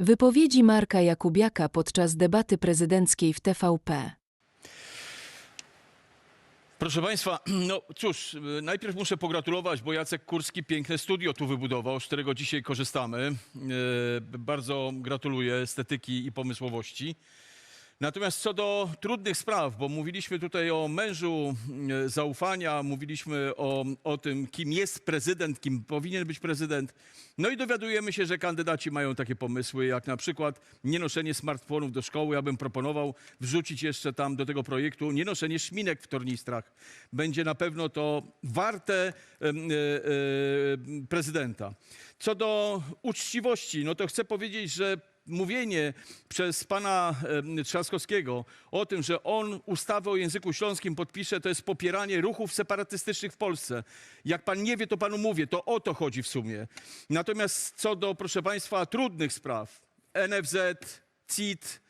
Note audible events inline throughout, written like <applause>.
Wypowiedzi Marka Jakubiaka podczas debaty prezydenckiej w TVP. Proszę Państwa, <clears throat> no cóż, y, najpierw muszę pogratulować, bo Jacek Kurski piękne studio tu wybudował, z którego dzisiaj korzystamy. Y, Bardzo gratuluję estetyki i pomysłowości. Natomiast co do trudnych spraw, bo mówiliśmy tutaj o mężu y, zaufania, mówiliśmy o, o tym, kim jest prezydent, kim powinien być prezydent. No i dowiadujemy się, że kandydaci mają takie pomysły, jak na przykład nienoszenie smartfonów do szkoły. Ja bym proponował wrzucić jeszcze tam do tego projektu nienoszenie szminek w tornistrach. Będzie na pewno to warte e, e, prezydenta. Co do uczciwości, no to chcę powiedzieć, że mówienie przez pana Trzaskowskiego o tym, że on ustawę o języku śląskim podpisze, to jest popieranie ruchów separatystycznych w Polsce. Jak pan nie wie, to panu mówię, to o to chodzi w sumie. Natomiast co do, proszę państwa, trudnych spraw, NFZ, CIT,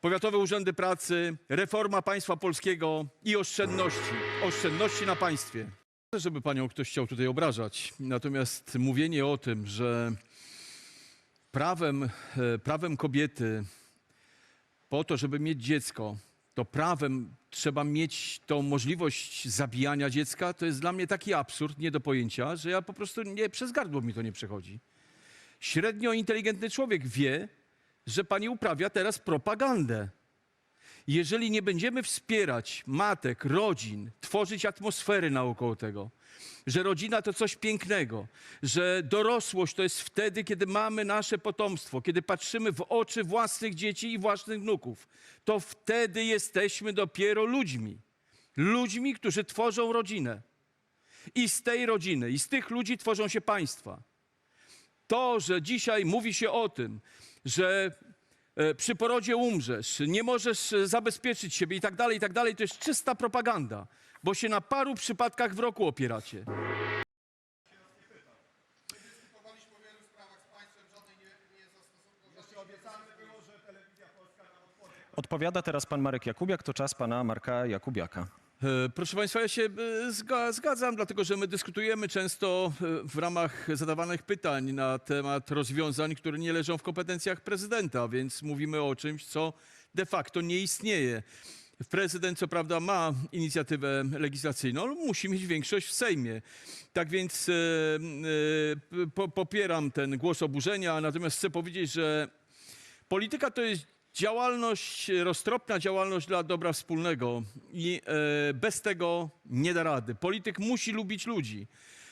Powiatowe Urzędy Pracy, reforma państwa polskiego i oszczędności. Oszczędności na państwie. Żeby panią ktoś chciał tutaj obrażać. Natomiast mówienie o tym, że prawem, e, prawem kobiety po to, żeby mieć dziecko, to prawem trzeba mieć tą możliwość zabijania dziecka, to jest dla mnie taki absurd, nie do pojęcia, że ja po prostu nie, przez gardło mi to nie przechodzi. Średnio inteligentny człowiek wie, że pani uprawia teraz propagandę. Jeżeli nie będziemy wspierać matek, rodzin, tworzyć atmosfery naokoło tego, że rodzina to coś pięknego, że dorosłość to jest wtedy, kiedy mamy nasze potomstwo, kiedy patrzymy w oczy własnych dzieci i własnych wnuków, to wtedy jesteśmy dopiero ludźmi. Ludźmi, którzy tworzą rodzinę. I z tej rodziny, i z tych ludzi tworzą się państwa. To, że dzisiaj mówi się o tym, że przy porodzie umrzesz, nie możesz e, zabezpieczyć siebie i tak dalej, i tak dalej, to jest czysta propaganda, bo się na paru przypadkach w roku opieracie. Odpowiada teraz pan Marek Jakubiak, to czas pana Marka Jakubiaka. E, Proszę Państwa, ja się e, zga- zgadzam, dlatego że my dyskutujemy często e, w ramach zadawanych pytań na temat rozwiązań, które nie leżą w kompetencjach prezydenta, więc mówimy o czymś, co de facto nie istnieje. Prezydent, co prawda, ma inicjatywę legislacyjną, ale musi mieć większość w Sejmie. Tak więc po, popieram ten głos oburzenia, natomiast chcę powiedzieć, że Polityka to jest działalność, roztropna działalność dla dobra wspólnego i e, bez tego nie da rady. Polityk musi lubić ludzi.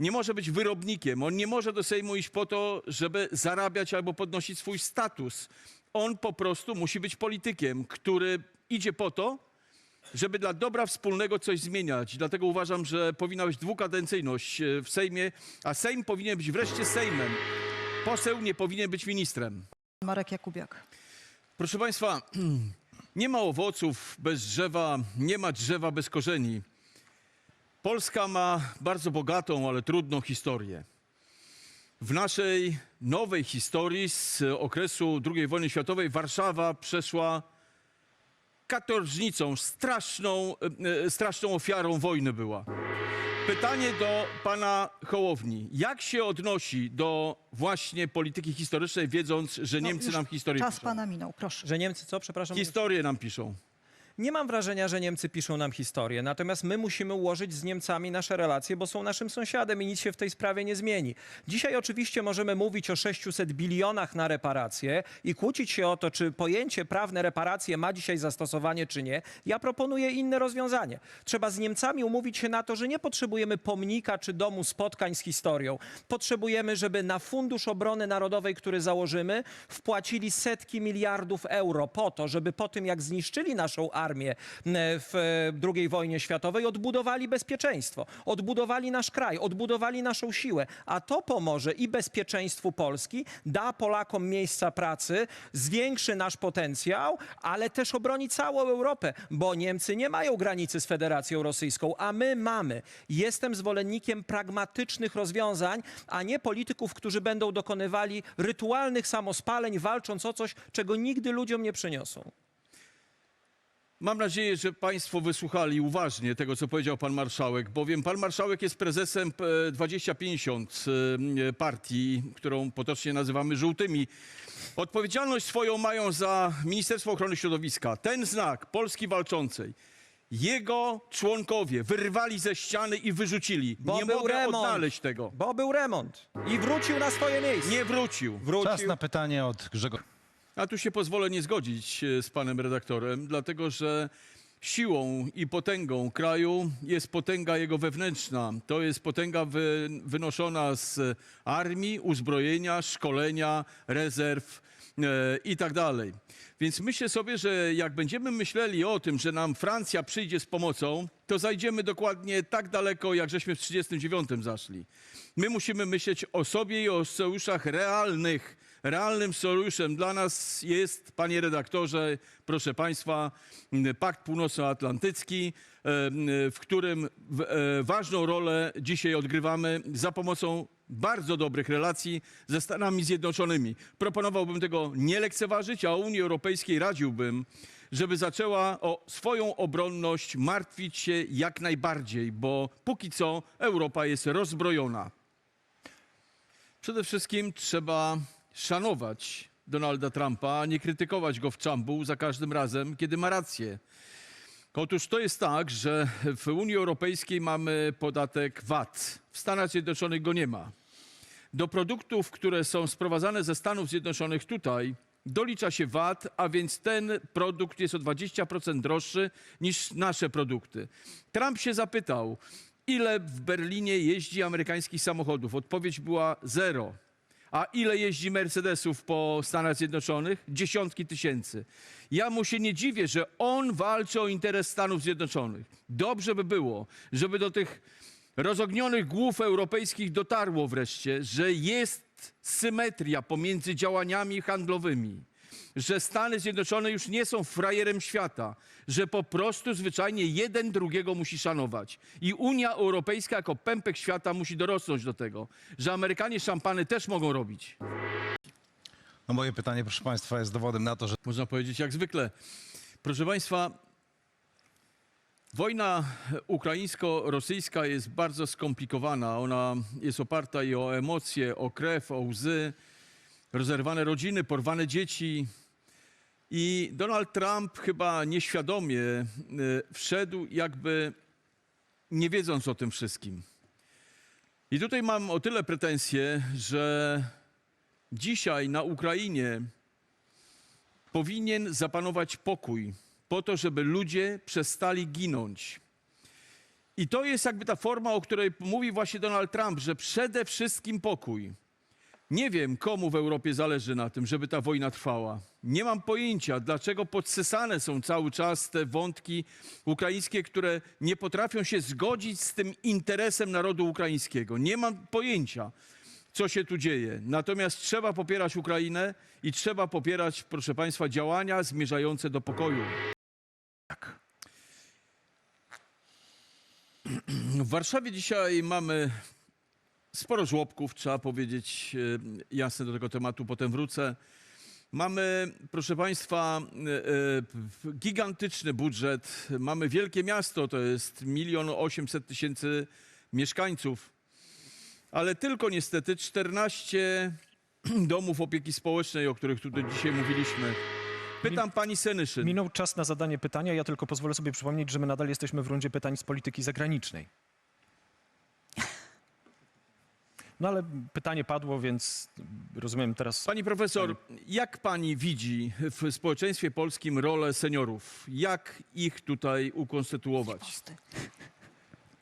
Nie może być wyrobnikiem. On nie może do Sejmu iść po to, żeby zarabiać albo podnosić swój status. On po prostu musi być politykiem, który idzie po to, żeby dla dobra wspólnego coś zmieniać. Dlatego uważam, że powinna być dwukadencyjność e, w Sejmie, a Sejm powinien być wreszcie Sejmem. Poseł nie powinien być ministrem. Marek Jakubiak. Proszę Państwa, <clears throat> nie ma owoców bez drzewa, nie ma drzewa bez korzeni. Polska ma bardzo bogatą, ale trudną historię. W naszej nowej historii z okresu II wojny światowej Warszawa przeszła katorżnicą, straszną, e, e, straszną ofiarą wojny była. Pytanie do pana Hołowni. Jak się odnosi do właśnie polityki historycznej, wiedząc, że No, Niemcy już nam historię Czas piszą? pana minął, proszę. Że Niemcy co, przepraszam? Historię nam piszą. Nie mam wrażenia, że Niemcy piszą nam historię, natomiast my musimy ułożyć z Niemcami nasze relacje, bo są naszym sąsiadem i nic się w tej sprawie nie zmieni. Dzisiaj oczywiście możemy mówić o 600 bilionach na reparacje i kłócić się o to, czy pojęcie prawne reparacje ma dzisiaj zastosowanie, czy nie. Ja proponuję inne rozwiązanie. Trzeba z Niemcami umówić się na to, że nie potrzebujemy pomnika czy domu spotkań z historią. Potrzebujemy, żeby na Fundusz Obrony Narodowej, który założymy, wpłacili setki miliardów euro po to, żeby po tym, jak zniszczyli naszą armię e, w e, II wojnie światowej, odbudowali bezpieczeństwo, odbudowali nasz kraj, odbudowali naszą siłę. A to pomoże i bezpieczeństwu Polski, da Polakom miejsca pracy, zwiększy nasz potencjał, ale też obroni całą Europę, bo Niemcy nie mają granicy z Federacją Rosyjską, a my mamy. Jestem zwolennikiem pragmatycznych rozwiązań, a nie polityków, którzy będą dokonywali rytualnych samospaleń, walcząc o coś, czego nigdy ludziom nie przyniosą. Mam nadzieję, że Państwo wysłuchali uważnie tego, co powiedział Pan Marszałek, bowiem Pan Marszałek jest prezesem e, 2050 e, partii, którą potocznie nazywamy żółtymi. Odpowiedzialność swoją mają za Ministerstwo Ochrony Środowiska. Ten znak Polski Walczącej. Jego członkowie wyrwali ze ściany i wyrzucili. Bo Nie był mogę remont. odnaleźć tego. Bo był remont i wrócił na swoje miejsce. Nie wrócił. wrócił. Czas na pytanie od Grzegorza. A tu się pozwolę nie zgodzić e, z panem redaktorem, dlatego że siłą i potęgą kraju jest potęga jego wewnętrzna. To jest potęga wy, wynoszona z armii, uzbrojenia, szkolenia, rezerw e, i tak dalej. Więc myślę sobie, że jak będziemy myśleli o tym, że nam Francja przyjdzie z pomocą, to zajdziemy dokładnie tak daleko, jak żeśmy w 1939 zaszli. My musimy myśleć o sobie i o sojuszach realnych. Realnym sojuszem dla nas jest, panie redaktorze, proszę państwa, Pakt Północnoatlantycki, e, w którym e, ważną rolę dzisiaj odgrywamy za pomocą bardzo dobrych relacji ze Stanami Zjednoczonymi. Proponowałbym tego nie lekceważyć, a Unii Europejskiej radziłbym, żeby zaczęła o swoją obronność martwić się jak najbardziej, bo póki co Europa jest rozbrojona. Przede wszystkim trzeba szanować Donalda Trumpa, a nie krytykować go w czambu za każdym razem, kiedy ma rację. Otóż to jest tak, że w Unii Europejskiej mamy podatek VAT. W Stanach Zjednoczonych go nie ma. Do produktów, które są sprowadzane ze Stanów Zjednoczonych tutaj, dolicza się VAT, a więc ten produkt jest o 20% droższy niż nasze produkty. Trump się zapytał, ile w Berlinie jeździ amerykańskich samochodów. Odpowiedź była zero. A ile jeździ Mercedesów po Stanach Zjednoczonych? Dziesiątki tysięcy. Ja mu się nie dziwię, że on walczy o interes Stanów Zjednoczonych. Dobrze by było, żeby do tych rozognionych głów europejskich dotarło wreszcie, że jest symetria pomiędzy działaniami handlowymi, że Stany Zjednoczone już nie są frajerem świata, że po prostu zwyczajnie jeden drugiego musi szanować. I Unia Europejska jako pępek świata musi dorosnąć do tego, że Amerykanie szampany też mogą robić. No moje pytanie, proszę Państwa, jest dowodem na to, że Można powiedzieć jak zwykle. Proszę Państwa, wojna ukraińsko-rosyjska jest bardzo skomplikowana. Ona jest oparta i o emocje, o krew, o łzy, rozerwane rodziny, porwane dzieci. I Donald Trump chyba nieświadomie y, wszedł jakby nie wiedząc o tym wszystkim. I tutaj mam o tyle pretensje, że dzisiaj na Ukrainie powinien zapanować pokój po to, żeby ludzie przestali ginąć. I to jest jakby ta forma, o której mówi właśnie Donald Trump, że przede wszystkim pokój. Nie wiem, komu w Europie zależy na tym, żeby ta wojna trwała. Nie mam pojęcia, dlaczego podsysane są cały czas te wątki ukraińskie, które nie potrafią się zgodzić z tym interesem narodu ukraińskiego. Nie mam pojęcia co się tu dzieje. Natomiast trzeba popierać Ukrainę i trzeba popierać, proszę Państwa, działania zmierzające do pokoju. Tak. W Warszawie dzisiaj mamy sporo żłobków, trzeba powiedzieć e, jasne do tego tematu, potem wrócę. Mamy, proszę Państwa, e, e, gigantyczny budżet. Mamy wielkie miasto, to jest milion osiemset tysięcy mieszkańców ale tylko niestety 14 <clears throat> domów opieki społecznej, o których tutaj dzisiaj mówiliśmy. Pytam pani Senyszyn. Minął czas na zadanie pytania. Ja tylko pozwolę sobie przypomnieć, że my nadal jesteśmy w rundzie pytań z polityki zagranicznej. No ale pytanie padło, więc rozumiem teraz. Pani profesor, jak pani widzi w społeczeństwie polskim rolę seniorów? Jak ich tutaj ukonstytuować?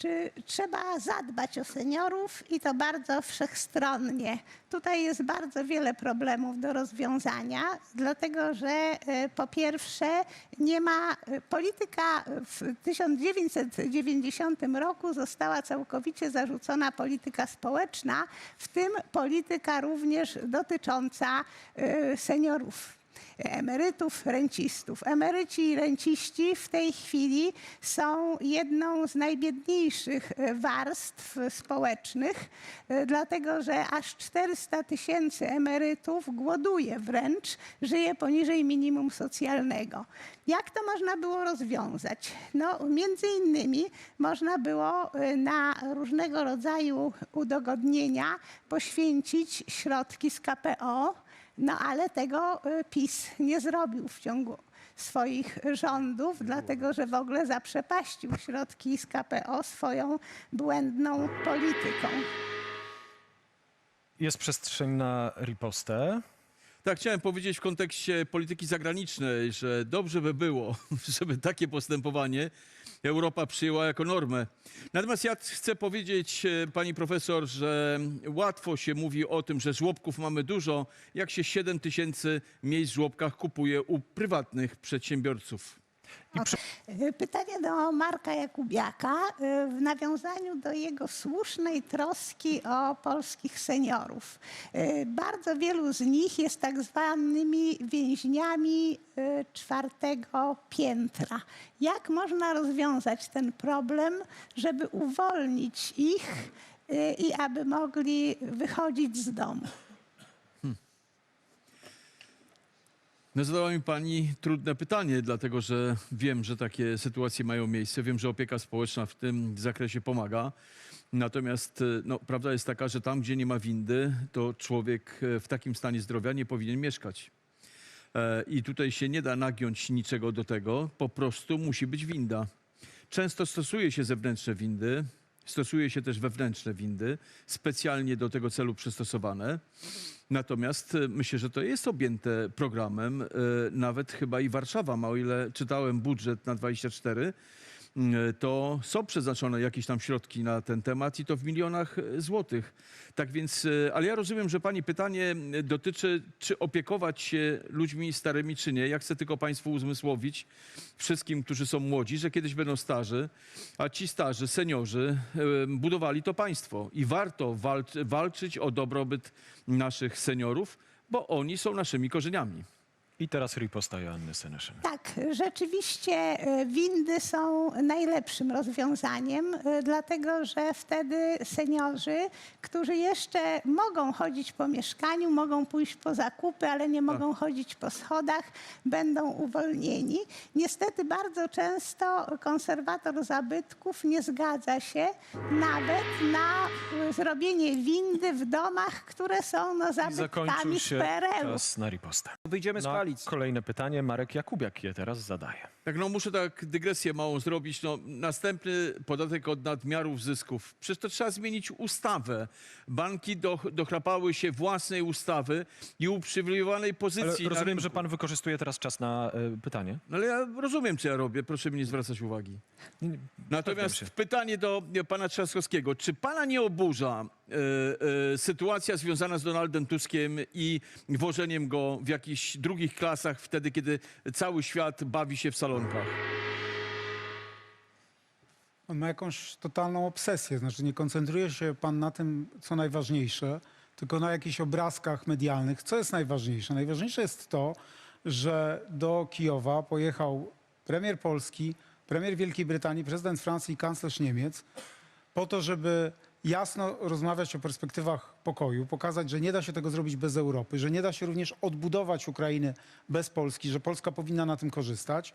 Czy trzeba zadbać o seniorów i to bardzo wszechstronnie. Tutaj jest bardzo wiele problemów do rozwiązania, dlatego że e, po pierwsze nie ma e, polityka w 1990 roku została całkowicie zarzucona polityka społeczna, w tym polityka również dotycząca e, seniorów. Emerytów, rencistów. Emeryci i renciści w tej chwili są jedną z najbiedniejszych e, warstw społecznych, e, dlatego że aż 400 tysięcy emerytów głoduje wręcz, żyje poniżej minimum socjalnego. Jak to można było rozwiązać? No, między innymi można było y, na różnego rodzaju udogodnienia poświęcić środki z KPO, no ale tego y, PiS nie zrobił w ciągu swoich rządów, dlatego że w ogóle zaprzepaścił środki z KPO swoją błędną polityką. Jest przestrzeń na ripostę. Tak, chciałem powiedzieć w kontekście polityki zagranicznej, że dobrze by było, <laughs> żeby takie postępowanie Europa przyjęła jako normę. Natomiast ja chcę powiedzieć, e, pani profesor, że łatwo się mówi o tym, że żłobków mamy dużo, jak się 7 tysięcy miejsc w żłobkach kupuje u prywatnych przedsiębiorców. Y, Pytanie do Marka Jakubiaka y, w nawiązaniu do jego słusznej troski o polskich seniorów. Y, Bardzo wielu z nich jest tak zwanymi więźniami czwartego piętra. Jak można rozwiązać ten problem, żeby uwolnić ich i aby mogli wychodzić z domu? No zadała mi pani trudne pytanie, dlatego że wiem, że takie sytuacje mają miejsce. Wiem, że opieka społeczna w tym zakresie pomaga. Natomiast e, no, prawda jest taka, że tam, gdzie nie ma windy, to człowiek e, w takim stanie zdrowia nie powinien mieszkać. E, I tutaj się nie da nagiąć niczego do tego, po prostu musi być winda. Często stosuje się zewnętrzne windy, stosuje się też wewnętrzne windy, specjalnie do tego celu przystosowane. Natomiast e, myślę, że to jest objęte programem. E, Nawet chyba i Warszawa ma, o ile czytałem budżet na 24, mm, to są przeznaczone jakieś tam środki na ten temat i to w milionach e, złotych. Tak więc, e, ale ja rozumiem, że pani pytanie dotyczy, czy opiekować się ludźmi starymi, czy nie. Ja chcę tylko państwu uzmysłowić, wszystkim, którzy są młodzi, że kiedyś będą starzy, a ci starzy, seniorzy budowali to państwo i warto walc- walczyć o dobrobyt naszych seniorów, bo oni są naszymi korzeniami. I teraz riposta Joanny Seneszyn. Tak, rzeczywiście e, windy są najlepszym rozwiązaniem, e, dlatego że wtedy seniorzy, którzy jeszcze mogą chodzić po mieszkaniu, mogą pójść po zakupy, ale nie mogą chodzić po schodach, będą uwolnieni. Niestety bardzo często konserwator zabytków nie zgadza się nawet na zrobienie windy w domach, które są no, zabytkami z PRL-u. czas na ripostę. Wyjdziemy z No, koalicji. kolejne pytanie. Marek Jakubiak je teraz zadaje. Tak, no muszę tak dygresję małą zrobić. No, następny podatek od nadmiarów zysków. Przecież to trzeba zmienić ustawę. Banki do, dochlapały się własnej ustawy i uprzywilejowanej Ale pozycji na rozumiem, rynku. że pan wykorzystuje teraz czas na y, pytanie. No, ale ja rozumiem, co ja robię. Proszę mi nie zwracać uwagi. Natomiast pytanie do pana Trzaskowskiego. Czy pana nie oburza e, e, sytuacja związana z Donaldem Tuskiem i włożeniem go w jakichś drugich klasach wtedy, kiedy cały świat bawi się w salonkach? On ma jakąś totalną obsesję, znaczy nie koncentruje się pan na tym, co najważniejsze, tylko na jakichś obrazkach medialnych. Co jest najważniejsze? Najważniejsze jest to, że do Kijowa pojechał premier Polski, premier Wielkiej Brytanii, prezydent Francji i kanclerz Niemiec po to, żeby jasno rozmawiać o perspektywach pokoju, pokazać, że nie da się tego zrobić bez Europy, że nie da się również odbudować Ukrainy bez Polski, że Polska powinna na tym korzystać.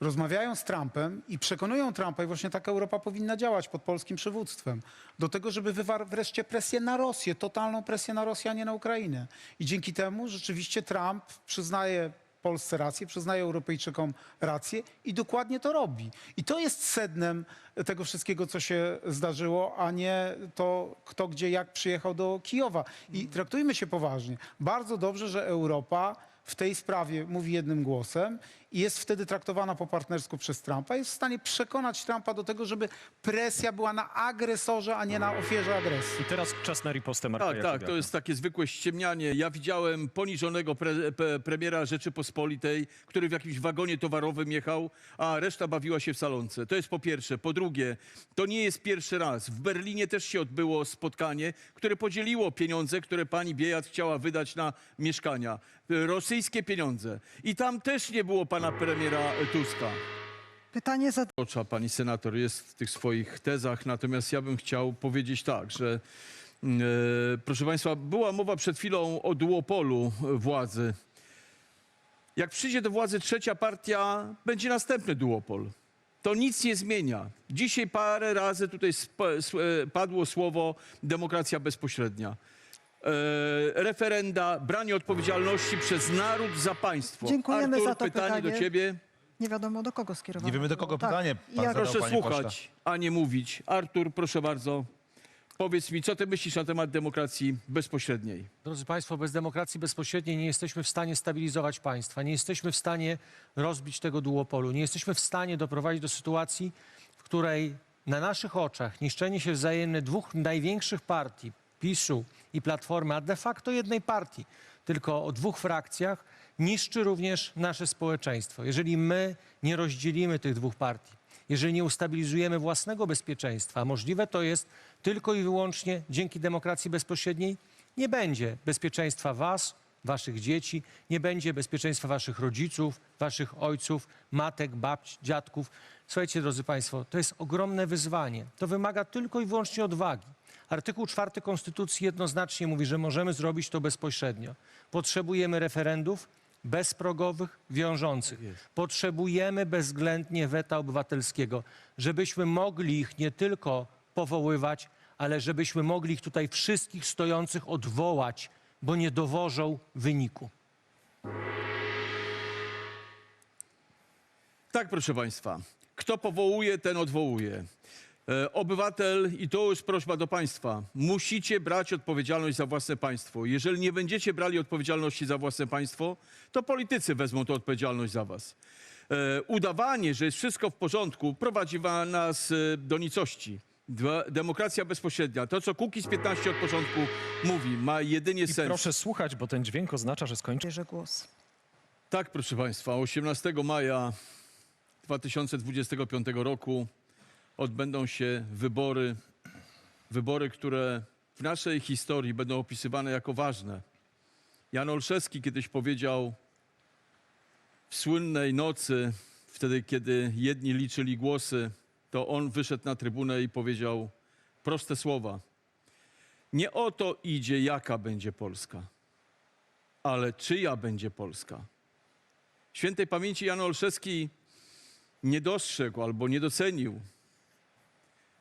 Rozmawiają z Trumpem i przekonują Trumpa, i właśnie taka Europa powinna działać pod polskim przywództwem, do tego, żeby wywarł wreszcie presję na Rosję, totalną presję na Rosję, a nie na Ukrainę. I dzięki temu rzeczywiście Trump przyznaje Polsce rację, przyznaje Europejczykom rację i dokładnie to robi. I to jest sednem tego wszystkiego, co się zdarzyło, a nie to, kto gdzie jak przyjechał do Kijowa. I traktujmy się poważnie. Bardzo dobrze, że Europa w tej sprawie mówi jednym głosem i jest wtedy traktowana po partnersku przez Trumpa. Jest w stanie przekonać Trumpa do tego, żeby presja była na agresorze, a nie na ofierze agresji. I teraz czas na ripostę Marka Tak, Jakubiaka. tak, to jest takie zwykłe ściemnianie. Ja widziałem poniżonego pre, pe, premiera Rzeczypospolitej, który w jakimś wagonie towarowym jechał, a reszta bawiła się w salonce. To jest po pierwsze. Po drugie, to nie jest pierwszy raz. W Berlinie też się odbyło spotkanie, które podzieliło pieniądze, które pani Biejat chciała wydać na mieszkania. rosyjskie pieniądze. I tam też nie było pana premiera Tuska. Pytanie za Ocza pani senator jest w tych swoich tezach, natomiast ja bym chciał powiedzieć tak, że mm, e, proszę państwa, była mowa przed chwilą o duopolu władzy. Jak przyjdzie do władzy trzecia partia, będzie następny duopol. To nic nie zmienia. Dzisiaj parę razy tutaj padło słowo demokracja bezpośrednia. E, referenda, branie odpowiedzialności przez naród za państwo. Dziękujemy Artur, za to pytanie do pytanie. ciebie. Nie wiadomo do kogo skierowane. Nie wiemy do kogo było. pytanie Tak. pan Jak- zadał, Proszę panie pośle. słuchać, a nie mówić. Artur, proszę bardzo. Powiedz mi, co ty myślisz na temat demokracji bezpośredniej? Drodzy Państwo, bez demokracji bezpośredniej nie jesteśmy w stanie stabilizować państwa, nie jesteśmy w stanie rozbić tego duopolu, nie jesteśmy w stanie doprowadzić do sytuacji, w której na naszych oczach niszczenie się wzajemne dwóch największych partii, PiSu i Platformy, a de facto jednej partii, tylko o dwóch frakcjach, niszczy również nasze społeczeństwo. Jeżeli my nie rozdzielimy tych dwóch partii, jeżeli nie ustabilizujemy własnego bezpieczeństwa, a możliwe to jest tylko i wyłącznie dzięki demokracji bezpośredniej, nie będzie bezpieczeństwa was, waszych dzieci, nie będzie bezpieczeństwa waszych rodziców, waszych ojców, matek, babć, dziadków. Słuchajcie, drodzy Państwo, to jest ogromne wyzwanie. To wymaga tylko i wyłącznie odwagi. Artykuł 4 Konstytucji jednoznacznie mówi, że możemy zrobić to bezpośrednio. Potrzebujemy referendów bezprogowych, wiążących. Potrzebujemy bezwzględnie weta obywatelskiego, żebyśmy mogli ich nie tylko powoływać, ale żebyśmy mogli ich tutaj wszystkich stojących odwołać, bo nie dowożą wyniku. Tak, proszę państwa. Kto powołuje, ten odwołuje. E, Obywatel, i to jest prośba do państwa, musicie brać odpowiedzialność za własne państwo. Jeżeli nie będziecie brali odpowiedzialności za własne państwo, to politycy wezmą tę odpowiedzialność za was. E, Udawanie, że jest wszystko w porządku, prowadzi wa- nas e, do nicości. Dwa- Demokracja bezpośrednia, to co Kukiz 15 od początku mówi, ma jedynie I sens. proszę słuchać, bo ten dźwięk oznacza, że skończy. Bierze głos. Tak, proszę Państwa, 18 maja 2025 roku odbędą się wybory, wybory, które w naszej historii będą opisywane jako ważne. Jan Olszewski kiedyś powiedział w słynnej nocy, wtedy kiedy jedni liczyli głosy, to on wyszedł na trybunę i powiedział proste słowa. Nie o to idzie, jaka będzie Polska, ale czyja będzie Polska. Świętej pamięci Jan Olszewski nie dostrzegł albo nie docenił,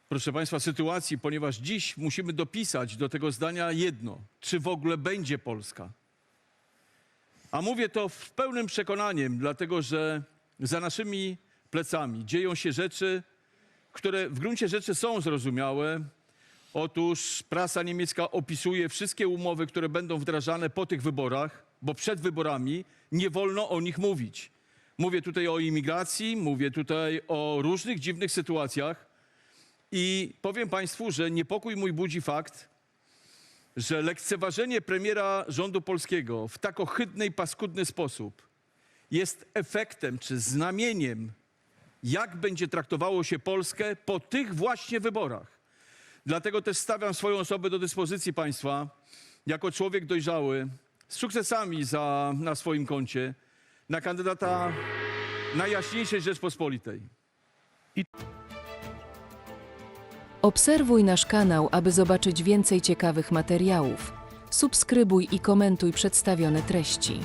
proszę Państwa, sytuacji, ponieważ dziś musimy dopisać do tego zdania jedno: czy w ogóle będzie Polska? A mówię to w pełnym przekonaniem, dlatego że za naszymi plecami dzieją się rzeczy, które w gruncie rzeczy są zrozumiałe. Otóż prasa niemiecka opisuje wszystkie umowy, które będą wdrażane po tych wyborach, bo przed wyborami nie wolno o nich mówić. Mówię tutaj o imigracji, mówię tutaj o różnych dziwnych sytuacjach i powiem Państwu, że niepokój mój budzi fakt, że lekceważenie premiera rządu polskiego w tak ohydny i paskudny sposób jest efektem czy znamieniem, jak będzie traktowało się Polskę po tych właśnie wyborach. Dlatego też stawiam swoją osobę do dyspozycji państwa jako człowiek dojrzały, z sukcesami za, na swoim koncie, na kandydata Najjaśniejszej Rzeczpospolitej. Obserwuj nasz kanał, aby zobaczyć więcej ciekawych materiałów. Subskrybuj i komentuj przedstawione treści.